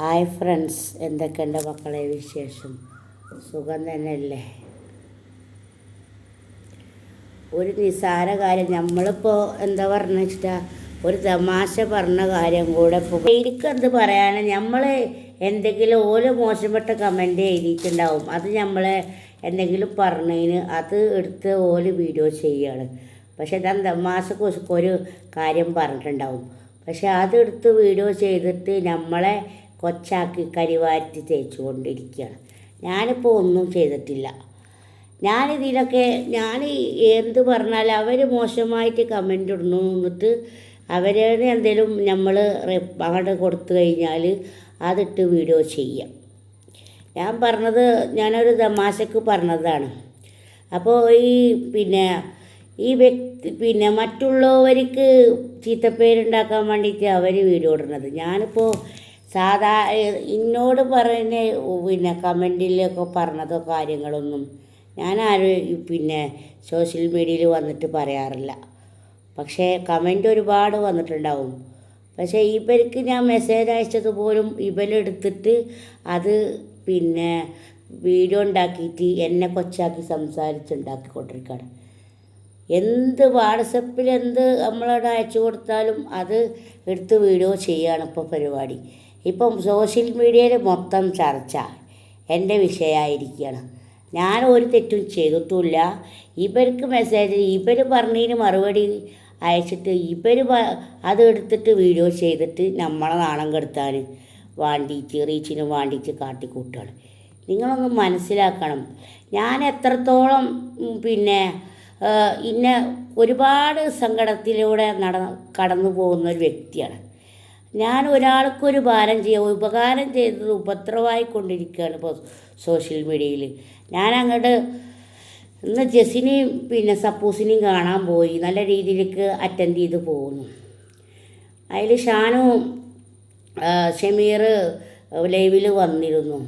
Hi friends എന്തൊക്കെയുണ്ട് മക്കളെ വിശേഷം? സുഖം തന്നെയല്ലേ? ഒരു നിസാര കാര്യം. നമ്മളിപ്പോൾ എന്താ പറഞ്ഞ വെച്ചിട്ടാ ഒരു തമാശ പറഞ്ഞ കാര്യം കൂടെ എനിക്കെന്ത് പറയാനും നമ്മൾ എന്തെങ്കിലും ഓരോ മോശപ്പെട്ട കമന്റ് എഴുതിയിട്ടുണ്ടാവും. അത് നമ്മളെ എന്തെങ്കിലും പറഞ്ഞതിന് അത് എടുത്ത് ഓൽ വീഡിയോ ചെയ്യുകയാണ് പക്ഷെ ഞാൻ ഒരു കാര്യം പറഞ്ഞിട്ടുണ്ടാവും. പക്ഷെ അതെടുത്ത് വീഡിയോ ചെയ്തിട്ട് നമ്മളെ കൊച്ചാക്കി കരിവാറ്റി തേച്ചു കൊണ്ടിരിക്കുകയാണ് ഞാനിപ്പോൾ ഒന്നും ചെയ്തിട്ടില്ല. ഞാനിതിലൊക്കെ ഞാൻ എന്ത് പറഞ്ഞാൽ അവർ മോശമായിട്ട് കമന്റ് ഇടുന്നു എന്നിട്ട് അവരുടെ എന്തെങ്കിലും നമ്മൾ അങ്ങോട്ട് കൊടുത്തു കഴിഞ്ഞാൽ അതിട്ട് വീഡിയോ ചെയ്യാം. ഞാൻ പറഞ്ഞത് ഞാനൊരു തമാശക്ക് പറഞ്ഞതാണ്. അപ്പോൾ ഈ പിന്നെ ഈ വ്യക്തി പിന്നെ മറ്റുള്ളവർക്ക് ചീത്തപ്പേരുണ്ടാക്കാൻ വേണ്ടിയിട്ട് അവർ വീഡിയോ ഇടുന്നത്. ഞാനിപ്പോൾ സാധാ എന്നോട് പറയുന്ന പിന്നെ കമന്റിലൊക്കെ പറഞ്ഞതോ കാര്യങ്ങളൊന്നും ഞാൻ ആരും പിന്നെ സോഷ്യൽ മീഡിയയിൽ വന്നിട്ട് പറയാറില്ല. പക്ഷേ കമന്റ് ഒരുപാട് വന്നിട്ടുണ്ടാവും. പക്ഷേ ഇവർക്ക് ഞാൻ മെസ്സേജ് അയച്ചത് പോലും ഇവരെടുത്തിട്ട് അത് പിന്നെ വീഡിയോ ഉണ്ടാക്കിയിട്ട് എന്നെ കൊച്ചാക്കി സംസാരിച്ചുണ്ടാക്കിക്കൊണ്ടിരിക്കുകയാണ് എന്ത് വാട്സപ്പിൽ എന്ത് നമ്മളവിടെ അയച്ചു കൊടുത്താലും അത് എടുത്ത് വീഡിയോ ചെയ്യുകയാണ് ഇപ്പോൾ പരിപാടി. ഇപ്പം സോഷ്യൽ മീഡിയയിൽ മൊത്തം ചർച്ച എന്റെ വിഷയമായിരിക്കുകയാണ്. ഞാൻ ഒരു തെറ്റും ചെയ്തിട്ടില്ല ഇവർക്ക് മെസ്സേജ് ഇവർ പറഞ്ഞതിന് മറുപടി അയച്ചിട്ട് ഇവർ അത് എടുത്തിട്ട് വീഡിയോ ചെയ്തിട്ട് നമ്മളെ നാണം കെടുത്താൻ വാണ്ടിച്ച് റീച്ചിന് വാണ്ടിച്ച് കാട്ടിക്കൂട്ടുകയാണ്. നിങ്ങളൊന്ന് മനസ്സിലാക്കണം. ഞാൻ എത്രത്തോളം പിന്നെ ഇന്ന ഒരുപാട് സങ്കടത്തിലൂടെ നട കടന്നു പോകുന്ന ഒരു വ്യക്തിയാണ്. ഞാൻ ഒരാൾക്കൊരു ഭാരം ചെയ്യുക ഉപകാരം ചെയ്തത് ഉപദ്രവമായി കൊണ്ടിരിക്കുകയാണ് ഇപ്പോൾ സോഷ്യൽ മീഡിയയിൽ. ഞാൻ അങ്ങോട്ട് ഇന്ന് ജെസ്സിനെയും പിന്നെ സപ്പൂസിനെയും കാണാൻ പോയി നല്ല രീതിയിലേക്ക് അറ്റൻഡ് ചെയ്ത് പോകുന്നു. അതിൽ ഷാനു ഷമീർ ലൈവിൽ വന്നിരുന്നു.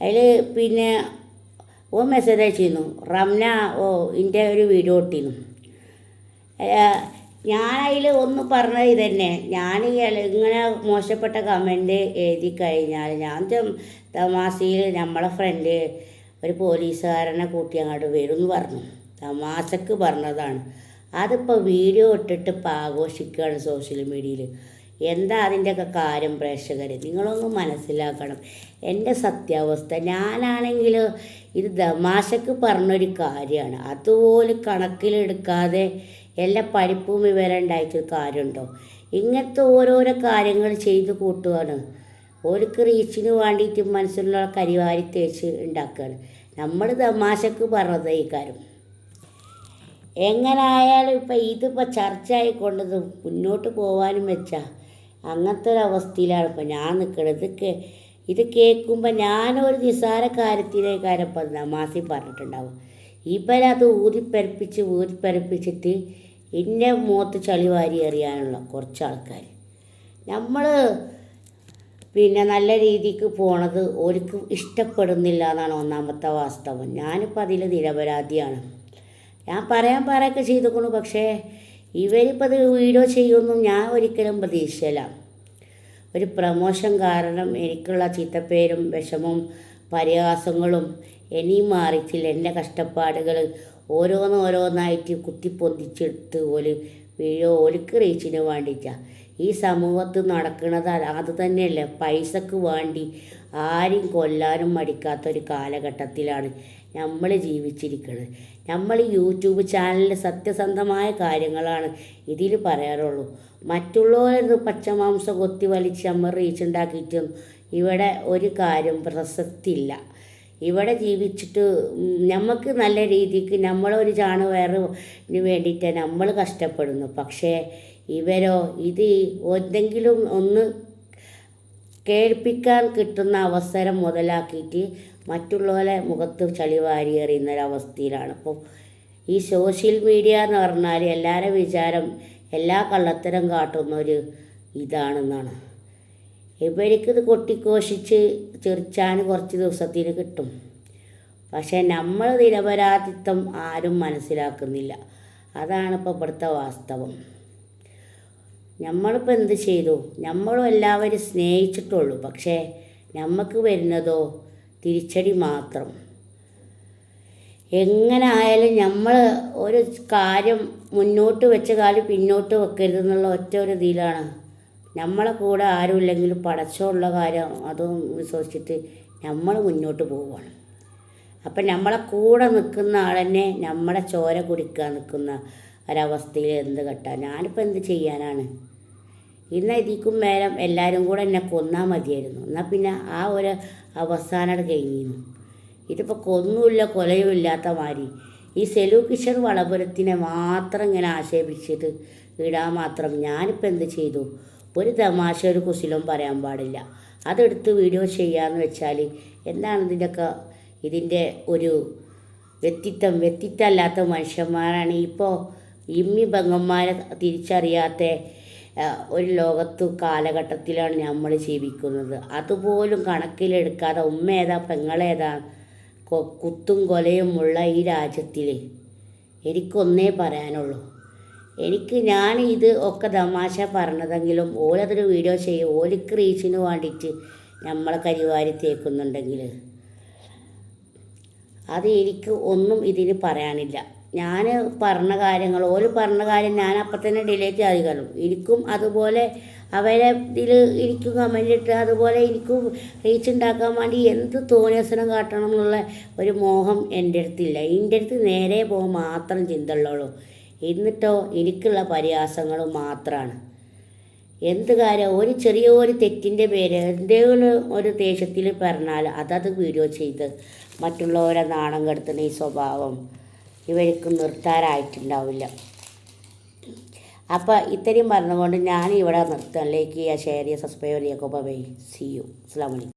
അതിൽ പിന്നെ ഓ മെസ്സേജ് അയച്ചിരുന്നു റംന ഓ ഇന്റെ ഒരു വീഡിയോ ഇട്ടിരുന്നു. ഞാനതിൽ ഒന്ന് പറഞ്ഞത് ഇതന്നെ. ഞാൻ ഈ ഇങ്ങനെ മോശപ്പെട്ട കമന്റ് എഴുതി കഴിഞ്ഞാൽ ഞാൻ തമാശയിൽ നമ്മളെ ഫ്രണ്ട് ഒരു പോലീസുകാരനെ കൂട്ടി അങ്ങോട്ട് വരും എന്ന് പറഞ്ഞു. തമാശക്ക് പറഞ്ഞതാണ്. അതിപ്പോൾ വീഡിയോ ഇട്ടിട്ട് ഇപ്പോൾ ആഘോഷിക്കുകയാണ് സോഷ്യൽ മീഡിയയിൽ എന്താ അതിന്റെയൊക്കെ കാര്യം പ്രേക്ഷകർ നിങ്ങളൊന്ന് മനസ്സിലാക്കണം. എന്റെ സത്യാവസ്ഥ. ഞാനാണെങ്കിൽ ഇത് തമാശക്ക് പറഞ്ഞൊരു കാര്യമാണ്. അതുപോലെ കണക്കിലെടുക്കാതെ എല്ലാ പഠിപ്പും ഇവരെ ഉണ്ടായിട്ട് കാര്യമുണ്ടോ? ഇങ്ങനത്തെ ഓരോരോ കാര്യങ്ങൾ ചെയ്ത് കൂട്ടുകയാണ് ഓർക്ക് റീച്ചിന് വേണ്ടിയിട്ട് മനസ്സിലുള്ള കരിവാരി തേച്ച് ഉണ്ടാക്കുകയാണ്. നമ്മൾ തമാശക്ക് പറഞ്ഞത് ഈ കാര്യം. എങ്ങനായാലും ഇപ്പം ഇതിപ്പോൾ ചർച്ചയായിക്കൊണ്ടത് മുന്നോട്ട് പോകാനും വെച്ചാൽ അങ്ങനത്തെ ഒരു അവസ്ഥയിലാണ് ഇപ്പം ഞാൻ നിൽക്കുന്നത് ഇത് കേൾക്കുമ്പോൾ ഞാനൊരു നിസ്സാര കാര്യത്തിലേക്കാരം ഇപ്പം നമാസി പറഞ്ഞിട്ടുണ്ടാവും ഇവരത് ഊതിപ്പരപ്പിച്ച് ഊതിപ്പരപ്പിച്ചിട്ട് ഇന്നെ മുഖത്ത് ചളി വാരി എറിയാനുള്ള കുറച്ച് ആൾക്കാർ നമ്മൾ പിന്നെ നല്ല രീതിക്ക് പോണത് ഓർക്ക് ഇഷ്ടപ്പെടുന്നില്ല എന്നാണ് ഒന്നാമത്തെ വാസ്തവം. ഞാനിപ്പോൾ അതിൽ നിരപരാധിയാണ്. ഞാൻ പറയാൻ പറയൊക്കെ ചെയ്തുകൊണ്ടു പക്ഷേ ഇവരിപ്പോൾ അത് വീഡിയോ ചെയ്യുമെന്നും ഞാൻ ഒരിക്കലും പ്രതീക്ഷയില്ല ഒരു പ്രമോഷൻ കാരണം എനിക്കുള്ള ചീത്തപ്പേരും വിഷമവും പരിഹാസങ്ങളും ഇനിയും മാറിച്ചില്ല എന്റെ കഷ്ടപ്പാടുകൾ ഓരോന്നോരോന്നായിട്ട് കുത്തിപ്പൊന്തിച്ചെടുത്ത് ഓൽ വീഴോ ഓലിക്ക് റീച്ചിന് വേണ്ടിയിട്ടാണ് ഈ സമൂഹത്ത് നടക്കുന്നത് അത് തന്നെയല്ല പൈസക്ക് വേണ്ടി ആരും കൊല്ലാനും മടിക്കാത്തൊരു കാലഘട്ടത്തിലാണ് നമ്മൾ ജീവിച്ചിരിക്കുന്നത് നമ്മൾ യൂട്യൂബ് ചാനലിൽ സത്യസന്ധമായ കാര്യങ്ങളാണ് ഇതിൽ പറയാറുള്ളൂ. മറ്റുള്ളവരത് പച്ചമാംസം കൊത്തി വലിച്ച് നമ്മൾ റീച്ച് ഉണ്ടാക്കിയിട്ടും ഇവിടെ ഒരു കാര്യം പ്രസക്തിയില്ല. ഇവിടെ ജീവിച്ചിട്ട് നമുക്ക് നല്ല രീതിക്ക് നമ്മളൊരു ചാണ് വേറെ വേണ്ടിയിട്ട് നമ്മൾ കഷ്ടപ്പെടുന്നു. പക്ഷേ ഇവരോ ഇത് എന്തെങ്കിലും ഒന്ന് കേൾപ്പിക്കാൻ കിട്ടുന്ന അവസരം മുതലാക്കിയിട്ട് മറ്റുള്ളവരെ മുഖത്ത് ചളിവാരി എറിയുന്ന ഒരവസ്ഥയിലാണ് അപ്പോൾ ഈ സോഷ്യൽ മീഡിയ എന്ന് പറഞ്ഞാൽ എല്ലാവരുടെ വിചാരം എല്ലാ കള്ളത്തരം കാട്ടുന്നൊരു ഇതാണെന്നാണ്. ഇവർക്കിത് കൊട്ടിക്കോഷിച്ച് ചെറിച്ചാൻ കുറച്ച് ദിവസത്തിന് കിട്ടും. പക്ഷേ നമ്മൾ നിരപരാധിത്വം ആരും മനസ്സിലാക്കുന്നില്ല. അതാണ് ഇപ്പോൾ ഇവിടുത്തെ വാസ്തവം. നമ്മളിപ്പോൾ എന്ത് ചെയ്തു? നമ്മളും എല്ലാവരും സ്നേഹിച്ചിട്ടുള്ളൂ. പക്ഷേ നമുക്ക് വരുന്നതോ തിരിച്ചടി മാത്രം. എങ്ങനെ ആയാലും നമ്മൾ ഒരു കാര്യം മുന്നോട്ട് വെച്ച കാര്യം പിന്നോട്ട് വെക്കരുതെന്നുള്ള ഒറ്റ ഒരു ഇതിലാണ് നമ്മളെ കൂടെ ആരുമില്ലെങ്കിലും പടച്ചമുള്ള കാര്യം അതും വിശ്വസിച്ചിട്ട് നമ്മൾ മുന്നോട്ട് പോവുകയാണ്. അപ്പം നമ്മളെ കൂടെ നിൽക്കുന്ന ആളെന്നെ നമ്മളെ ചോര കുടിക്കാൻ നിൽക്കുന്ന ഒരവസ്ഥയിൽ എന്ത് കെട്ടാ? ഞാനിപ്പോൾ എന്ത് ചെയ്യാനാണ്? ഇന്ന് ഇതിക്കും മേലം എല്ലാവരും കൂടെ എന്നെ കൊന്നാൽ മതിയായിരുന്നു. എന്നാൽ പിന്നെ ആ ഒരു അവസാനം കഴിഞ്ഞിരുന്നു. ഇതിപ്പോൾ കൊന്നുമില്ല കൊലയും ഇല്ലാത്ത മാതിരി. ഈ സെലു കിഷർ വളപുരത്തിനെ മാത്രം ഇങ്ങനെ ആക്ഷേപിച്ചിട്ട് ഇടാൻ മാത്രം ഞാനിപ്പോൾ എന്ത് ചെയ്തു? ഒരു തമാശ ഒരു കുശലവും പറയാൻ പാടില്ല. അതെടുത്ത് വീഡിയോ ചെയ്യാന്ന് വെച്ചാൽ എന്താണ് ഇതിന്റെയൊക്കെ ഇതിന്റെ ഒരു വ്യക്തിത്വം? വ്യക്തിത്വമല്ലാത്ത മനുഷ്യന്മാരാണ്. ഇപ്പോൾ ഇമ്മി പെങ്ങന്മാരെ തിരിച്ചറിയാത്ത ഒരു ലോകത്ത് കാലഘട്ടത്തിലാണ് നമ്മൾ ജീവിക്കുന്നത്. അതുപോലും കണക്കിലെടുക്കാതെ ഉമ്മ ഏതാ പെങ്ങളേതാ കുത്തും കൊലയുമുള്ള ഈ രാജ്യത്തിൽ എനിക്കൊന്നേ പറയാനുള്ളൂ. എനിക്ക് ഞാൻ ഇത് ഒക്കെ തമാശ പറഞ്ഞതെങ്കിലും ഓലതൊരു വീഡിയോ ചെയ്യും. ഓലിക്ക് റീച്ചിന് വേണ്ടിയിട്ട് നമ്മളെ കരിവാരി തേക്കുന്നുണ്ടെങ്കിൽ അത് എനിക്ക് ഒന്നും ഇതിന് പറയാനില്ല. ഞാൻ പറഞ്ഞ കാര്യങ്ങൾ ഓൽ പറഞ്ഞ കാര്യം ഞാൻ അപ്പം തന്നെ ഡിലേറ്റ് ആയിക്കാളും എനിക്കും അതുപോലെ അവരെ ഇതിൽ എനിക്കും കമന്റ് ഇട്ട് അതുപോലെ എനിക്കും റീച്ച് ഉണ്ടാക്കാൻ വേണ്ടി എന്ത് തോന്നിയസനം കാട്ടണം എന്നുള്ള ഒരു മോഹം എന്റെ അടുത്തില്ല എന്റെ അടുത്ത് നേരെ പോകാൻ മാത്രം ചിന്തയുള്ളൂ എന്നിട്ടോ എനിക്കുള്ള പരിഹാസങ്ങൾ മാത്രമാണ് എന്ത് കാര്യം? ഒരു ചെറിയ ഒരു തെറ്റിന്റെ പേര് എന്തെങ്കിലും ഒരു ദേഷ്യത്തിൽ പറഞ്ഞാൽ അതത് വീഡിയോ ചെയ്ത് മറ്റുള്ളവരെ നാണം കെടുത്തുന്ന ഈ സ്വഭാവം ഇവർക്ക് നിർത്താനായിട്ടുണ്ടാവില്ല. അപ്പോൾ ഇത്രയും പറഞ്ഞുകൊണ്ട് ഞാൻ ഇവിടെ നിർത്താൻ ലൈക്ക് ചെയ്യുക ഷെയർ ചെയ്യുക സബ്സ്ക്രൈബ് ചെയ്യുക. സി യു അസ്സാം വലൈക്കും